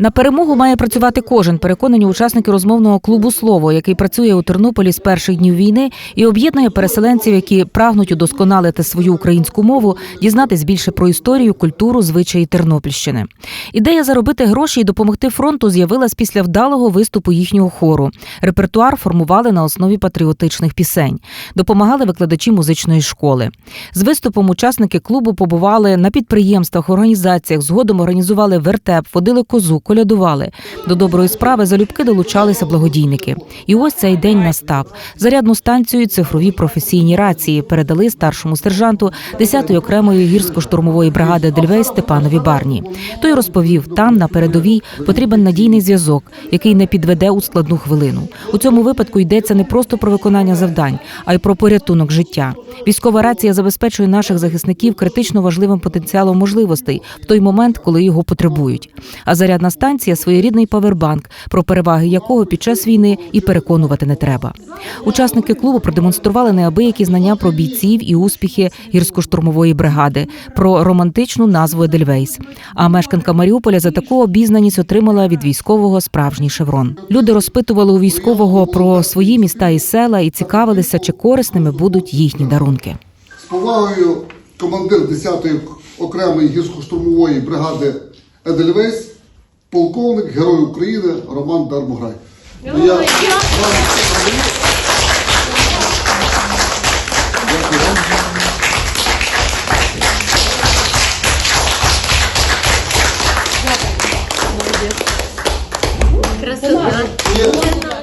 На перемогу має працювати кожен. Переконані учасники розмовного клубу Слово, який працює у Тернополі з перших днів війни і об'єднує переселенців, які прагнуть удосконалити свою українську мову, дізнатись більше про історію, культуру, звичаї Тернопільщини. Ідея заробити гроші і допомогти фронту з'явилась після вдалого виступу їхнього хору. Репертуар формували на основі патріотичних пісень, допомагали викладачі музичної школи. З виступом учасники клубу побували на підприємствах, організаціях, згодом організували вертеп, водили козу, колядували. До доброї справи залюбки долучалися благодійники. І ось цей день настав. Зарядну станцію цифрові професійні рації передали старшому сержанту 10-ї окремої гірсько-штурмової бригади Дельвей Степанові Барні. Той розповів, там на передовій потрібен надійний зв'язок, який не підведе у складну хвилину. У цьому випадку йдеться не просто про виконання завдань, а й про порятунок життя. Військова рація забезпечує наших захисників критично важливим потенціалом можливостей в той момент, коли його потребують. А зарядна станція своєрідний павербанк, про переваги якого під час війни і переконувати не треба. Учасники клубу продемонстрували неабиякі знання про бійців і успіхи гірсько-штурмової бригади, про романтичну назву Едельвейс. А мешканка Маріуполя за таку обізнаність отримала від військового справжній шеврон. Люди розпитували у військового про свої міста і села і цікавилися, чи корисними будуть їхні дарунки. З повагою командир 10-ї окремої гірсько-штурмової бригади Едельвейс, полковник, герой України Роман Дармограй. Ну, я... Красота.